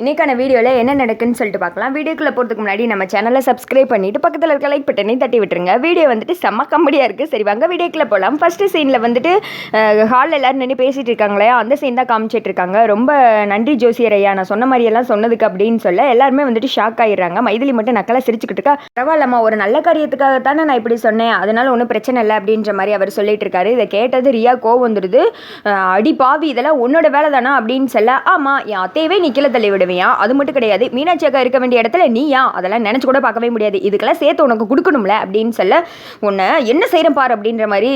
இன்னைக்கான வீடியோவில் என்ன நடக்குன்னு சொல்லிட்டு பார்க்கலாம். வீடியோக்குள்ளே போகிறதுக்கு முன்னாடி நம்ம சேனலை சப்ஸ்கிரைப் பண்ணிட்டு பக்கத்தில் இருக்க லைக் பட்டனையும் தட்டி விட்டுருங்க. வீடியோ வந்துட்டு செம்ம கம்படியாக இருக்குது சரி வாங்க வீடியோக்குள்ளே போகலாம் ஃபஸ்ட்டு சீனில் வந்துட்டு ஹாலில் எல்லோரும் நின்று பேசிகிட்டு இருக்காங்களே அந்த சீன் தான் காமிச்சிட்டு இருக்காங்க. ரொம்ப நன்றி ஜோசியர் ஐயா. நான் சொன்ன மாதிரியெல்லாம் சொன்னதுக்கு அப்படின்னு சொல்ல எல்லாருமே வந்துட்டு ஷாக் ஆகிடுறாங்க மைதிலி மட்டும் நக்கலாக சிரிச்சுக்கிட்டு இருக்கா. பரவாயில்லம்மா ஒரு நல்ல காரியத்துக்காக தானே நான் இப்படி சொன்னேன். அதனால் ஒன்றும் பிரச்சனை இல்லை அப்படின்ற மாதிரி அவர் சொல்லிட்டு இருக்காரு. இதை கேட்டது ரியா கோவம் வந்துடுது அடி பாவி இதெல்லாம் உன்னோட வேலை தானா அப்படின்னு சொல்ல ஆமாம் என் அத்தையவே நிக்கல தள்ளி விடு விடுவியா? அது மட்டும் கிடையாது. மீனாட்சி அக்கா இருக்க வேண்டிய இடத்துல நீயா? அதெல்லாம் நினச்சி கூட பார்க்கவே முடியாது. இதுக்கெல்லாம் சேர்த்து உனக்கு கொடுக்கணும்ல அப்படின்னு சொல்ல உன்னை என்ன செய்கிறேன் பாரு அப்படின்ற மாதிரி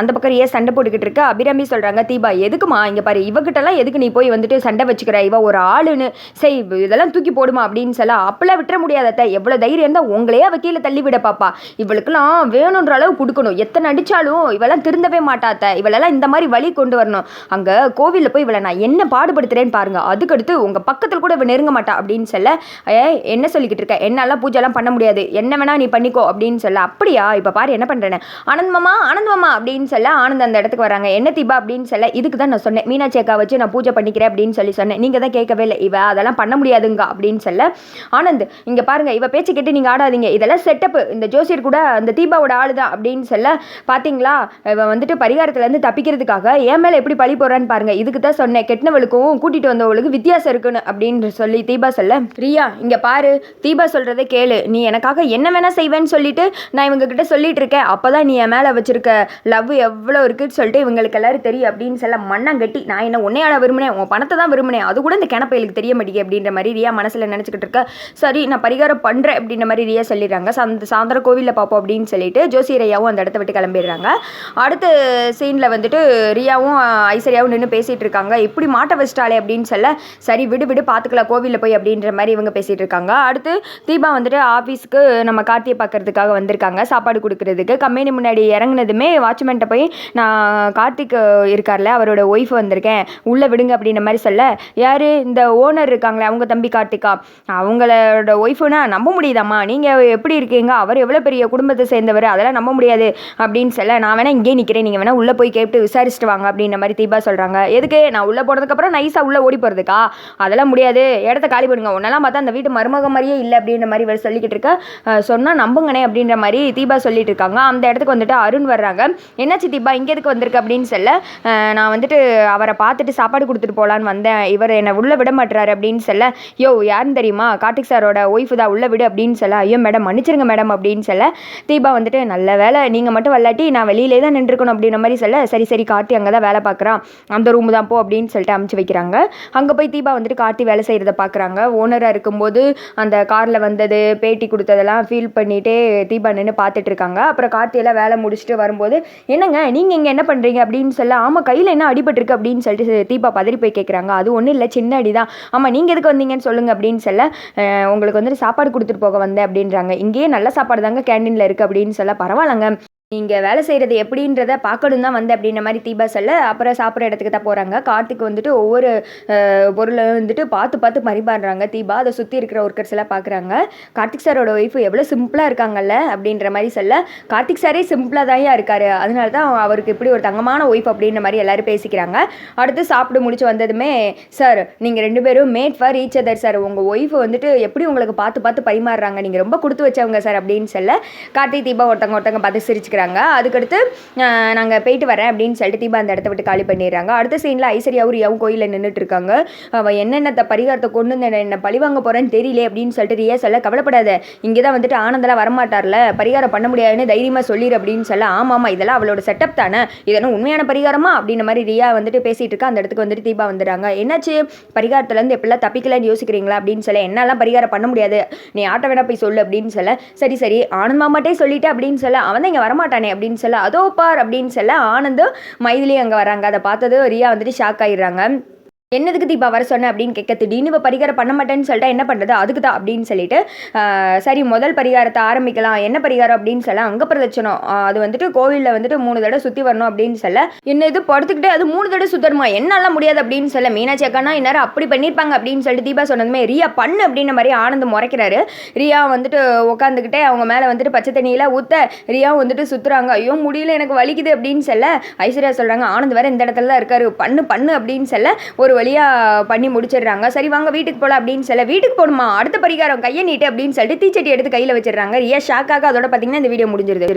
அந்த பக்கம் ஏன் சண்டை போட்டுக்கிட்டு இருக்க. அபிராமி சொல்கிறாங்க தீபா எதுக்குமா இங்கே பாரு? இவகிட்டலாம் எதுக்கு நீ போய் வந்துட்டு சண்டை வச்சுக்கிற? இவ ஒரு ஆளுன்னு. சரி இதெல்லாம் தூக்கி போடுமா அப்படின்னு சொல்ல அப்பெல்லாம் விட்டுற முடியாத அத்தை. எவ்வளோ தைரியம் இருந்தால் உங்களையே அவ கீழே தள்ளி விட பாப்பா. இவளுக்கெல்லாம் வேணுன்ற அளவு கொடுக்கணும். எத்தனை அடித்தாலும் இவெல்லாம் திருந்தவே மாட்டாத்த இவளெல்லாம் இந்த மாதிரி வழி கொண்டு வரணும். அங்கே கோவிலில் போய் இவளை நான் என்ன பாடுபடுத்துறேன்னு பாருங்க. அதுக்கடுத்து உங்கள் பக்கம் பக்கத்தில் கூட இவ நெருங்க மாட்டா அப்படின்னு சொல்ல ஏ என்ன சொல்லிக்கிட்டு இருக்க? என்னாலாம் பூஜைலாம் பண்ண முடியாது. என்ன வேணா நீ பண்ணிக்கோ அப்படின்னு சொல்ல அப்படியா? இப்போ பாரு என்ன பண்ணுறேன்னு ஆனந்த் மாமா ஆனந்த் மாமா அப்படின்னு சொல்ல ஆனந்த் அந்த இடத்துக்கு வராங்க. என்ன தீபா? அப்படின்னு சொல்ல இதுக்கு தான் நான் சொன்னேன். மீனாட்சி அக்கா வச்சு நான் பூஜை பண்ணிக்கிறேன் அப்படின்னு சொல்லி சொன்னேன். நீங்கள் தான் கேட்கவே இல்லை. இவ அதெல்லாம் பண்ண முடியாதுங்க அப்படின்னு சொல்ல ஆனந்த் இங்கே பாருங்க. இவ பேச்சு கேட்டு நீங்கள் ஆடாதீங்க. இதெல்லாம் செட்டப் இந்த ஜோசியர் கூட அந்த தீபாவோட ஆளு தான் அப்படின்னு சொல்ல பார்த்தீங்களா இவன் வந்துட்டு பரிகாரத்துலேருந்து தப்பிக்கிறதுக்காக என் மேலே எப்படி பழி போடுறான்னு பாருங்க. இதுக்கு தான் சொன்னேன். கெட்டினவளுக்கும் கூட்டிகிட்டு வந்தவளுக்கு வித்தியாசம் இருக்குன்னு அப்படின்னு சொல்லி தீபா சொல்ல ரியா இங்கே பாரு. தீபா சொல்கிறத கேளு. நீ எனக்காக என்ன வேணால் செய்வேன்னு சொல்லிட்டு நான் இவங்கக்கிட்ட சொல்லிட்டு இருக்கேன். அப்பதான் நீ என் மேலே வச்சிருக்க லவ் எவ்வளோ இருக்குன்னு சொல்லிட்டு இவங்களுக்கு எல்லாரும் தெரியும். அப்படின்னு சொல்ல மண்ணங்கட்டி நான் என்ன உன்னையாட விரும்பினேன்? உன் பணத்தை தான் விரும்பினேன். அது கூட இந்த கிணப்பைகளுக்கு தெரிய மாட்டேங்குது. அப்படின்ற மாதிரி ரியா மனசில் நினச்சிக்கிட்டு இருக்க. சரி நான் பரிகாரம் பண்ணுறேன் அப்படின்ற மாதிரி ரியா சொல்லிடுறாங்க. அந்த சாயந்தரம் கோவிலில் பார்ப்போம் அப்படின்னு சொல்லிட்டு ஜோசியர் ஐயாவும் அந்த இடத்த விட்டு கிளம்பிடுறாங்க. அடுத்த சீனில் வந்துட்டு ரியாவும் ஐஸ்வர்யாவும் நின்று பேசிகிட்டு இருக்காங்க. இப்படி மாட்ட வச்சிட்டாலே அப்படின்னு சொல்ல சரி விடு விடு. பார்த்துக்கலாம் கோவிலில் போய் அப்படின்ற மாதிரி இவங்க பேசிகிட்டு இருக்காங்க. அடுத்து தீபா வந்துட்டு ஆஃபீஸ்க்கு நம்ம கார்த்தியை பார்க்கறதுக்காக வந்திருக்காங்க சாப்பாடு கொடுக்குறதுக்கு. கம்பெனி முன்னாடி இறங்குனதுமே வாட்ச்மேன்ட்ட போய் நான் கார்த்திக் இருக்கார்ல அவரோட ஒய்ஃப் வந்திருக்கேன். உள்ளே விடுங்க அப்படின்ற மாதிரி சொல்ல யார்? இந்த ஓனர் இருக்காங்களே அவங்க தம்பி கார்த்திகா. அவங்களோட ஒய்ஃபுனா நம்ப முடியுதாம்மா? நீங்கள் எப்படி இருக்கீங்க? அவர் எவ்வளோ பெரிய குடும்பத்தை சேர்ந்தவர் அதெல்லாம் நம்ப முடியாது அப்படின்னு சொல்ல நான் வேணால் இங்கேயே நிற்கிறேன் நீங்கள் வேணால் உள்ளே போய் கேட்டு விசாரிச்சுட்டு வாங்க அப்படின்ற மாதிரி தீபா சொல்கிறாங்க எதுக்கு? நான் உள்ளே போனதுக்கப்புறம் நைஸாக உள்ளே ஓடி போகிறதுக்கா அதெல்லாம் முடியாது. இடத்த காலி பண்ணுங்க. உன்னெல்லாம் பார்த்தா அந்த வீட்டு மருமக மாதிரியே இல்லை அப்படின்ற மாதிரி இவர் சொல்லிக்கிட்டு இருக்க சொன்னால் நம்புங்கனே அப்படின்ற மாதிரி தீபா சொல்லிட்டு இருக்காங்க. அந்த இடத்துக்கு வந்துட்டு அருண் வர்றாங்க. என்னாச்சு தீபா? இங்கே எதுக்கு வந்திருக்கு அப்படின்னு சொல்ல நான் வந்துட்டு அவரை பார்த்துட்டு சாப்பாடு கொடுத்துட்டு போகலான்னு வந்தேன். இவர் என்னை உள்ளே விட மாட்டுறாரு அப்படின்னு சொல்ல யோ யாருன்னு தெரியுமா? கார்த்திக் சாரோட ஒய்ஃபு தான் உள்ளே விடு அப்படின்னு சொல்ல ஐயோ மேடம் மன்னிச்சிருங்க மேடம் அப்படின்னு சொல்ல தீபா வந்துட்டு நல்ல வேலை நீங்கள் மட்டும் வல்லாட்டி நான் வெளியிலே தான் நின்றுக்கணும் அப்படின்ற மாதிரி சொல்ல சரி சரி கார்த்தி அங்கே தான் வேலை பார்க்குறான். அந்த ரூமு தான் போ அப்படின்னு சொல்லிட்டு அமுச்சு வைக்கிறாங்க. அங்கே போய் தீபா வந்துட்டு கார்த்தி வேலை செய்கிறத பார்க்குறாங்க. ஓனராக இருக்கும்போது அந்த காரில் வந்தது பேட்டி கொடுத்ததெல்லாம் ஃபீல் பண்ணிகிட்டே தீபா நின்று பார்த்துட்ருக்காங்க அப்புறம் கார்த்தியெல்லாம் வேலை முடிச்சுட்டு வரும்போது என்னங்க நீங்கள் இங்கே என்ன பண்ணுறீங்க அப்படின்னு சொல்ல ஆமாம் கையில் என்ன அடிபட்டிருக்கு? அப்படின்னு சொல்லிட்டு தீபா பதறி போய் கேட்குறாங்க அது ஒன்றும் இல்லை சின்ன அடி தான் ஆமாம் நீங்கள் எதுக்கு வந்தீங்கன்னு சொல்லுங்கள் அப்படின்னு சொல்ல உங்களுக்கு வந்துட்டு சாப்பாடு கொடுத்துட்டு போக வந்தேன் அப்படின்றாங்க. இங்கேயே நல்ல சாப்பாடு தாங்க கேண்டீனில் இருக்குது அப்படின்னு சொல்ல பரவாயில்லங்க. நீங்கள் வேலை செய்கிறது எப்படின்றத பார்க்கணும் தான் வந்து அப்படின்ற மாதிரி தீபா சொல்ல அப்புறம் சாப்பிட்ற இடத்துக்கு தான் போகிறாங்க கார்த்திக் வந்துட்டு ஒவ்வொரு பொருளை வந்துட்டு பார்த்து பார்த்து பரிமாறுறாங்க. தீபா அதை சுற்றி இருக்கிற ஒர்க்கர்ஸ் எல்லாம் பார்க்குறாங்க. கார்த்திக் சாரோட ஒய்ஃப் எவ்வளோ சிம்பிளாக இருக்காங்கல்ல அப்படின்ற மாதிரி சொல்ல கார்த்திக் சாரே சிம்பிளாக தான் இருக்கார். அதனால தான் அவருக்கு இப்படி ஒரு தங்கமான ஒய்ஃப் அப்படின்ற மாதிரி எல்லோரும் பேசிக்கிறாங்க. அடுத்து சாப்பிட்டு முடிச்சு வந்ததுமே சார் நீங்கள் ரெண்டு பேரும் made for each other sir உங்கள் ஒய்ஃப் வந்துட்டு எப்படி உங்களுக்கு பார்த்து பார்த்து பரிமாறுறாங்க? நீங்கள் ரொம்ப கொடுத்து வச்சவங்க சார் அப்படின்னு சொல்ல கார்த்திக் தீபா ஒருத்தவங்க ஒருத்தவங்க பார்த்து இருக்கிறாங்க அதுக்கடுத்து நாங்கள் போயிட்டு வரேன் அப்படின்னு சொல்லிட்டு தீபா அந்த இடத்த விட்டு காலி பண்ணிடுறாங்க. அடுத்த சீனில் ஐஸ்வர்யாவும் ரியாவும் கோயிலில் நின்றுட்டு இருக்காங்க அவள் என்னென்ன பரிகாரத்தை கொண்டு வந்து என்ன பழி வாங்க போகிறேன்னு தெரியல அப்படின்னு சொல்லிட்டு ரியா சொல்ல கவலைப்படாத இங்கே தான் வந்துட்டு ஆனந்தெல்லாம் வரமாட்டார்ல. பரிகாரம் பண்ண முடியாதுன்னு தைரியமாக சொல்லிடு அப்படின்னு சொல்ல ஆமாம் ஆமாம் இதெல்லாம் அவளோட செட்டப் தானே. இதெல்லாம் உண்மையான பரிகாரமா? அப்படின்ற மாதிரி ரியா வந்துட்டு பேசிட்டு இருக்கா. அந்த இடத்துக்கு வந்துட்டு தீபா வந்துடுறாங்க. என்னாச்சு? பரிகாரத்துலேருந்து எப்படிலாம் தப்பிக்கலாம்னு யோசிக்கிறீங்களா? அப்படின்னு சொல்ல என்னெல்லாம் பரிகாரம் பண்ண முடியாது. நீ ஆட்ட வேணா போய் சொல்லு அப்படின்னு சொல்ல சரி சரி ஆனந்த் மாமாட்டே சொல்லிட்டு அப்படின்னு சொல்ல அவன் தான் இங்கே வரமாட்டான். அப்படின்னு சொல்ல அதோ பார் அப்படின்னு சொல்ல ஆனந்தும் மைதிலி அங்கே வராங்க அதை பார்த்தது ரியா வந்துட்டு ஷாக் ஆயிடுறாங்க. என்னதுக்கு தீபா வர சொன்ன அப்படின்னு கேட்க திடீர்னு இப்போ பரிகாரம் பண்ண மாட்டேன்னு சொல்லிட்டா என்ன பண்ணுறது அதுக்கு தான் அப்படின்னு சொல்லிட்டு சரி முதல் பரிகாரத்தை ஆரம்பிக்கலாம். என்ன பரிகாரம் அப்படின்னு சொல்ல அங்கே பிரதட்சணம். அது வந்துட்டு கோவிலில் வந்துட்டு மூணு தடவை சுற்றி வரணும் அப்படின்னு சொல்ல என்ன இது படுத்துக்கிட்டே அது மூணு தடவை சுத்தணுமா? என்னால முடியாது அப்படின்னு சொல்ல மீனாட்சி அக்கானா இந்நேரம் அப்படி பண்ணியிருப்பாங்க அப்படின்னு சொல்லிட்டு தீபா சொன்னதுமே ரியா பண்ணு அப்படின்ற மாதிரி ஆனந்த் முறைக்கிறாரு. ரியா வந்துட்டு உட்காந்துக்கிட்டே அவங்க மேலே வந்துட்டு பச்சை தண்ணியில் ஊற்ற ரியா வந்துட்டு சுற்றுறாங்க ஐயோ முடியல எனக்கு வலிக்குது அப்படின்னு சொல்ல ஐஸ்வர்யா சொல்கிறாங்க ஆனந்த் வேறு இந்த இடத்துல தான் இருக்காரு. பண்ணு பண்ணு அப்படின்னு சொல்ல ஒரு வழியாக பண்ணி முடிச்சிடுறாங்க. சரி வாங்க வீட்டுக்கு போகலாம் அப்படின்னு சொல்ல வீட்டுக்கு போகணுமா அடுத்த பரிகாரம் கையை நீட்டு அப்படின்னு சொல்லிட்டு தீச்சட்டி எடுத்து கையில் வச்சிடுறாங்க. ரியா ஷாக்காக அதோட பார்த்தீங்கன்னா இந்த வீடியோ முடிஞ்சிருது.